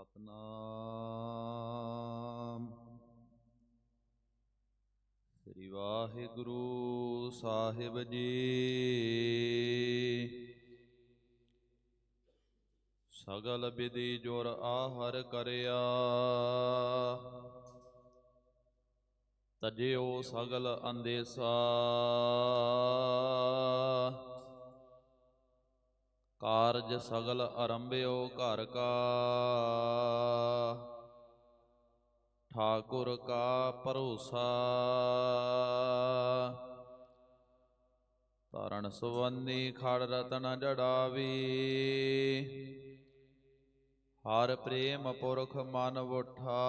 ਸਤਨਾਮ ਸ੍ਰੀ ਵਾਹਿਗੁਰੂ ਸਾਹਿਬ ਜੀ। ਸਗਲ ਬਿਧੀ ਜੁਰ ਆਹਰ ਕਰਿਆ। ਤਜਿਓ ਸਗਲ ਅੰਦੇਸਾ। ਕਾਰਜ ਸਗਲ ਅਰੰਭਿਓ ਘਰ ਕਾ। ਠਾਕੁਰ ਕਾ ਭਰੋਸਾ। ਤਰਨ ਸੁਵੰਨੀ ਖੜ ਰਤਨ ਜੜਾਵੀ। ਹਰ ਪ੍ਰੇਮ ਪੁਰਖ ਮਨ ਉਠਾ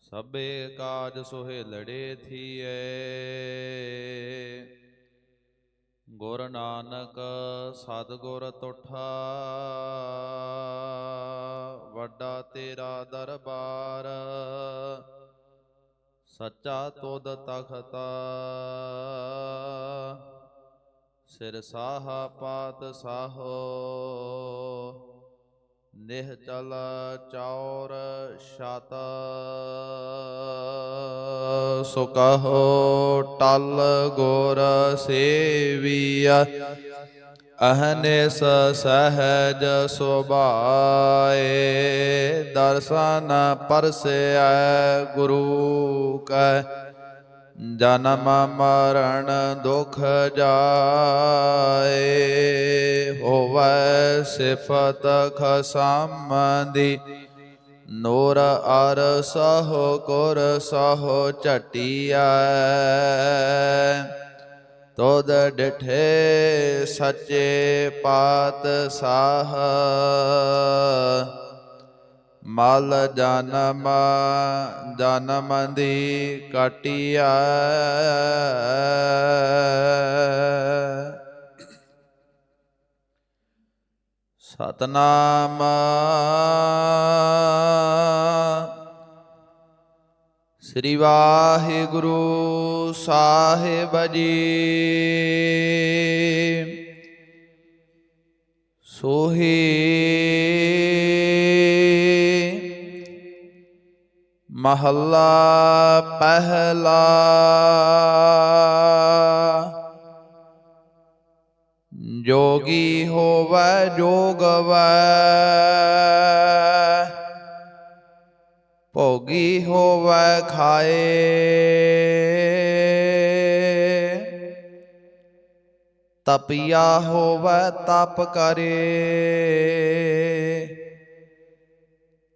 ਸਭੇ ਕਾਜ ਸੁਹੇਲੜੇ ਥੀਏ ਗੁਰ ਨਾਨਕ ਸਤਿਗੁਰ ਤੁਠਾ ਵੱਡਾ ਤੇਰਾ ਦਰਬਾਰ ਸੱਚਾ ਤੁਧ ਤਖਤ। ਸਿਰ ਸਾਹਾ ਪਾਤ ਸਾਹੋ ਨਿਹਚਲ ਚੌਰ ਸ਼ਤ ਸੋ ਟਲ ਗੁਰ ਸੇਵੀਆ ਅਹਨਿਸ ਸਹਜ ਸੁਭਾਏ ਦਰਸ਼ਨ ਪਰਸੈ ਗੁਰੂ ਕੈ। ਜਨਮ ਮਰਨ ਦੁਖ ਜਾਏ, ਹੋਵੈ ਸਿਫਤ ਖਸਮ ਦੀ ਨੂਰ ਅਰ ਸਹੁ ਕੁਰ ਸਹੁ ਝਟਿਆ ਤੋਦ ਡਿਠੇ ਸੱਚੇ ਪਾਤ ਸਾਹ ਮਲ ਜਨਮ ਜਨਮ ਦੀ ਕਟਿਆ। ਸਤਨਾਮ। ਸ੍ਰੀ ਵਾਹਿਗੁਰੂ ਸਾਹਿਬ ਜੀ। ਸੋਹੀ ਮਹੱਲਾ ਪਹਿਲਾ। ਜੋਗੀ ਹੋਵੈ ਜੋਗਵੈ। ਭੋਗੀ ਹੋਵੇ ਖਾਏ। ਤਪਿਆ ਹੋਵੇ ਤਪ ਕਰੇ।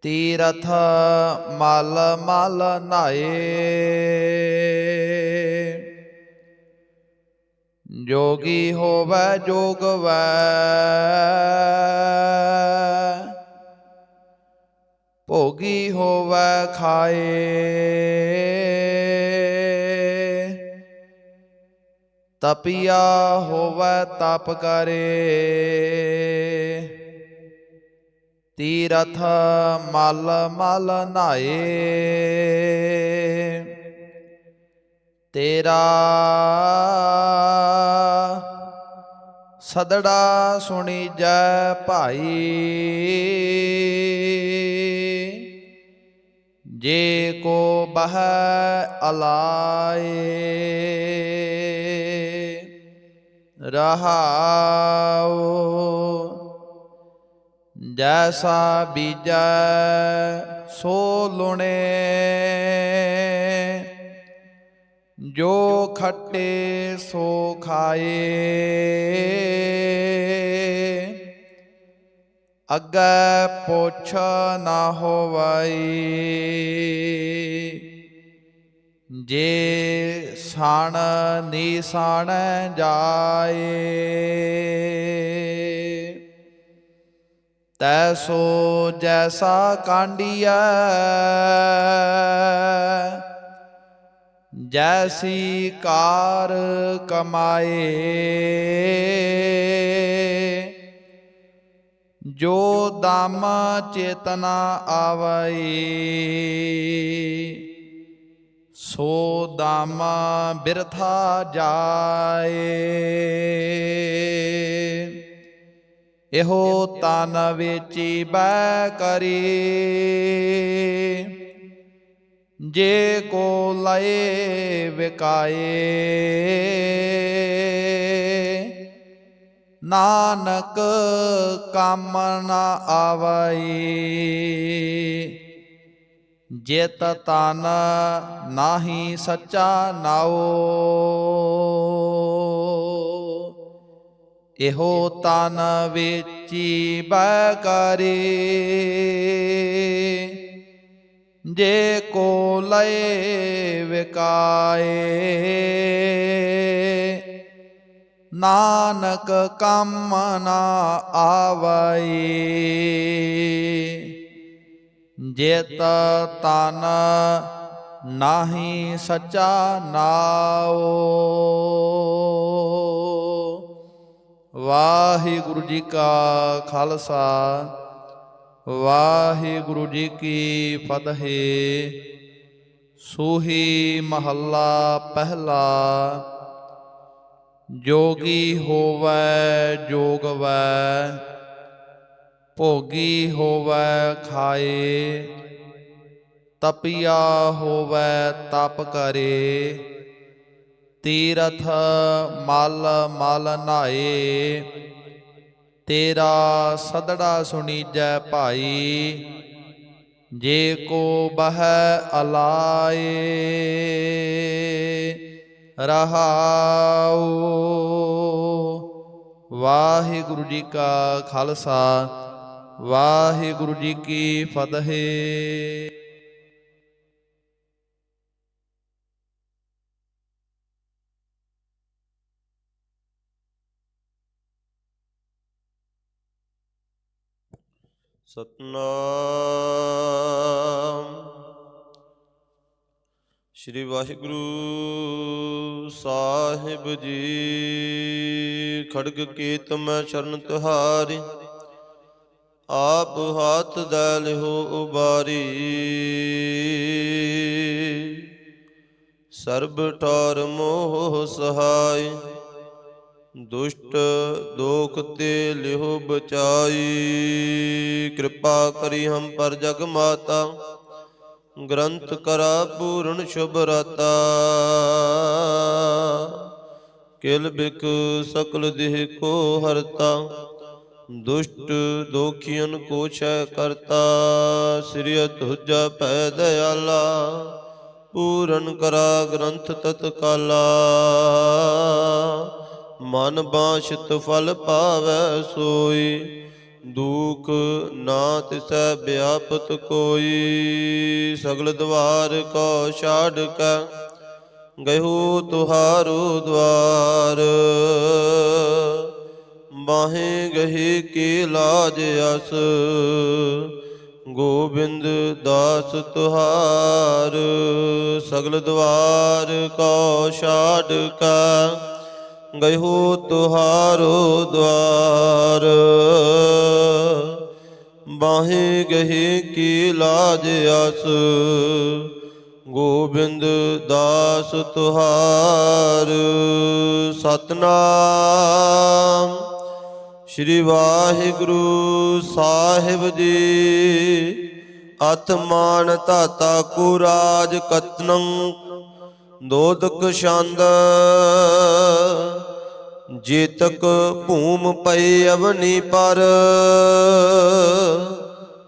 ਤੀਰਥ ਮਲ ਮਲ ਨਾਏ। ਜੋਗੀ ਹੋਵੈ ਜੋਗਵੈ। ਭੋਗੀ ਹੋਵੇ ਖਾਏ। ਤਪਿਆ ਹੋਵੇ ਤਪ ਕਰੇ। ਤੀਰਥ ਮਲ ਮਲ ਨਾਏ। ਤੇਰਾ ਸਦੜਾ ਸੁਣੀ ਜੈ ਭਾਈ। ਜੇ ਕੋ ਬਹ ਅਲਾਏ। ਰਹਾਉ ਜੈਸਾ ਬੀਜੈ, ਸੋ ਲੁਣੇ। ਜੋ ਖੱਟੇ, ਸੋ ਖਾਏ। ਅੱਗੇ ਪੁੱਛ ਨਾ ਹੋਵਈ। ਜੇ ਸਣ ਨਿਸਣ ਜਾਏ। ਤੈਸੋ ਜੈਸਾ ਕਾਂਡੀਆ ਜੈਸੀ ਕਾਰ ਕਮਾਏ ਜੋ ਦਮ ਚੇਤਨਾ ਆਵਈ ਸੋ ਦਮ ਬਿਰਥਾ ਜਾਏ। ਇਹੋ ਤਨ ਵੇਚੀ ਬੈ ਕਰੀ। ਜੇ ਕੋ ਲਏ ਵਿਕਾਏ। ਨਾਨਕ ਕੰਮ ਨਾ ਆਵਈ। ਜਿਤ ਤਨ ਨਾਹੀ ਸੱਚਾ ਨਾਓ ਇਹੋ ਤਨ ਵੇਚੀ ਬੈ ਕਰੀ ਜੇ ਕੋ ਲਏ ਵਿਕਾਏ, ਨਾਨਕ ਕੰਮ ਨਾ ਆਵਈ। ਜਿਤ ਤਨ ਨਾਹੀ ਸੱਚਾ ਨਾਉ। ਵਾਹਿਗੁਰੂ ਜੀ ਕਾ ਖਾਲਸਾ, ਵਾਹਿਗੁਰੂ ਜੀ ਕੀ ਫਤਿਹ। ਸੋਹੀ ਮਹੱਲਾ ਪਹਿਲਾ, ਜੋਗੀ ਹੋਵੈ, ਜੋਗਵੈ, ਭੋਗੀ ਹੋਵੇ ਖਾਏ, ਤਪਿਆ ਹੋਵੈ ਤਪ ਕਰੇ। ਤੀਰਥ ਮਲ ਮਲ ਨਾਏ। ਤੇਰਾ ਸਦੜਾ ਸੁਣੀਜੈ ਭਾਈ। ਜੇ ਕੋ ਬਹਿ ਅਲਾਏ, ਰਹਾਉ। ਵਾਹਿਗੁਰੂ ਜੀ ਕਾ ਖਾਲਸਾ, ਵਾਹਿਗੁਰੂ ਜੀ ਕੀ ਫਤਿਹ। ਸਤਨਾਮ। ਸ੍ਰੀ ਵਾਹਿਗੁਰੂ ਸਾਹਿਬ ਜੀ, ਖੜਗ ਕੀਤ ਮੈਂ ਸ਼ਰਨ ਤੁਹਾਰੀ, ਆਪ ਹਾਥ ਦੇ ਹੋ ਉਬਾਰੀ। ਸਰਬ ਠਾਰ ਮੋਹ ਸਹਾਈ। ਦੁਸ਼ਟ ਦੋਖ ਤੇ ਲਿਹੁ ਬਚਾਈ। ਕਿਰਪਾ ਕਰੀ ਹਮ ਪਰ ਜਗ ਮਾਤਾ, ਗ੍ਰੰਥ ਕਰਾ ਪੂਰਨ ਸ਼ੁਭ ਰਤਾ। ਕਿਲ ਬਿਕ ਸਕਲ ਦੇਹ ਕੋ ਹਰਤਾ, ਦੁਸ਼ਟ ਦੋਖੀਆਂ ਕੋ ਛੈ ਕਰਤਾ। ਸ੍ਰੀ ਤੁਜਾ ਪੈ ਦਇਆਲਾ, ਪੂਰਨ ਕਰਾ ਗ੍ਰੰਥ ਤਤਕਾਲਾ। ਮਨ ਬਾਸ਼ਿਤ ਫਲ ਪਾਵੈ ਸੋਈ, ਦੁਖ ਨਾ ਤਿਸੈ ਵਿਆਪਤ ਕੋਈ। ਸਗਲ ਦਵਾਰ ਕੋ ਛਾੜ ਕੈ ਗਇਓ ਤੁਹਾਰੋ ਦਵਾਰ। ਬਾਹੇ ਗਹੀ ਕੀ ਲਾਜ ਅਸ, ਗੋਬਿੰਦ ਦਾਸ ਤੁਹਾਰ। ਸਗਲ ਦਵਾਰ ਕੋ ਛਾੜ ਕੈ ਗਇਓ ਤੁਹਾਰੋ ਦਵਾਰ। ਬਾਹੇ ਗਹੇ ਕੀ ਲਾਜ ਅਸ ਗੋਬਿੰਦ ਦਾਸ ਤੁਹਾਰ। ਸਤਨਾਮ ਸ੍ਰੀ ਵਾਹਿਗੁਰੂ ਸਾਹਿਬ ਜੀ। ਅਤਮਾਨ ਧਾਤਾ ਕੋ ਰਾਜ ਕਤਨੰ, ਦੋਦਕ ਛੰਦ। ਜੇਤਕ ਭੂਮ ਪਈ ਅਵਨੀ ਪਰ,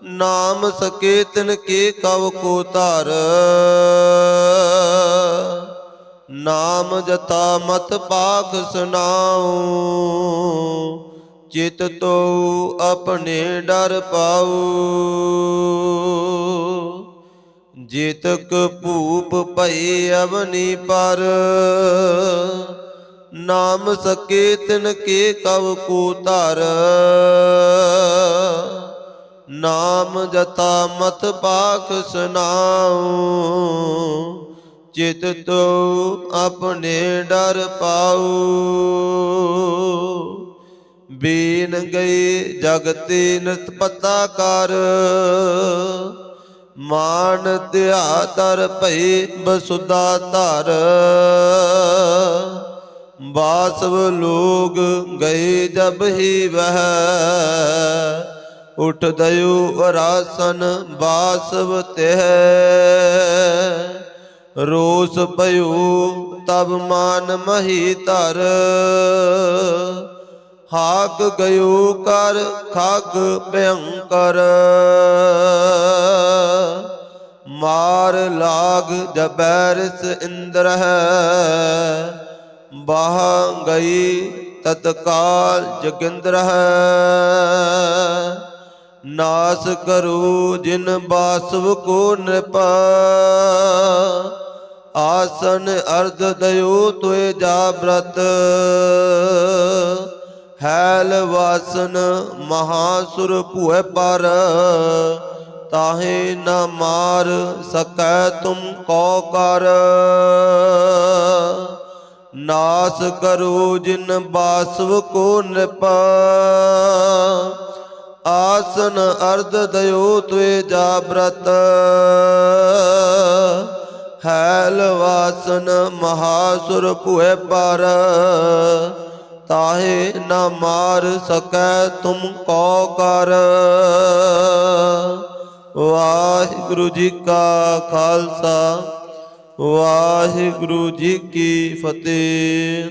ਨਾਮ ਸਕੇ ਤਿਨ ਕੇ ਕਵ ਕੋ ਧਰ। ਨਾਮ ਜਤਾ ਮਤ ਪਾਖ ਸੁਨਾਉ, ਚਿਤ ਤੋ ਆਪਣੇ ਡਰ ਪਾਉ। ਜੇਤਕ ਭੂਪ ਭਈ ਅਵਨੀ ਪਰ ਨਾਮ ਸਕੇ ਤਿਨ ਕੇ ਕਵ ਕੋ ਧਰ। ਨਾਮ ਜਤਾ ਮਤ ਪਾਖ ਸੁਨਾਉ। ਚਿਤ ਤੋ ਆਪਣੇ ਡਰ ਪਾਉ। ਬੀਨ ਗਏ ਜਗਤੇ ਨਿਤ ਪਤਾ ਕਰ। ਮਾਨ ਧਿਆ ਤਰ ਭਈ ਬਸੁਦਾ ਧਰ। ਬਾਸਵ ਲੋਗ ਗਏ ਜਬ ਹੀ ਵਹ। ਉਠ ਦਇਓ ਰਾਸਨ ਬਾਸਵ ਤਿਹ। ਰੋਸ ਭਇਓ ਤਬ ਮਾਨ ਮਹੀ ਧਰ। ਹਾਕ ਗਇਓ ਕਰ ਖਗ ਭਯੰਕਰ। ਮਾਰ ਲਾਗ ਜਬੈਰਸ ਇੰਦਰ ਹੈ ਬਾਹ ਗਈ ਤਤਕਾਲ ਜਗਿੰਦਰ ਹੈ। ਨਾਸ ਕਰੂ ਜਿਨ ਬਾਸਵ ਕੋ ਨਿਪ ਆਸਨ ਅਰਧ ਦਇਓ ਜਾ ਜਾਬਰਤ ਹੈਲ ਵਾਸਨ ਮਹਾਸੁਰ ਭੂਏ ਪਰ। ਤਾਹੇ ਨ ਮਾਰ ਸਕੈ ਤੁਮ ਕੋ ਕਰ। ਨਾਸ ਕਰੋ ਜਿਨ ਬਾਸਵ ਕੋ ਨਿਪ ਆਸਨ ਅਰਧ ਦਇਓ ਤੁਏ ਜਾ ਜਾਬਰਤ ਹੈਲ ਵਾਸਨ ਮਹਾਸੁਰ ਭੂਏ ਪਰ। ਤਾਹੇ ਨ ਮਾਰ ਸਕੈ ਤੁਮ ਕੋ ਕਰ। ਵਾਹਿਗੁਰੂ ਜੀ ਕਾ ਖਾਲਸਾ। ਵਾਹਿਗੁਰੂ ਜੀ ਕੀ ਫਤਿਹ।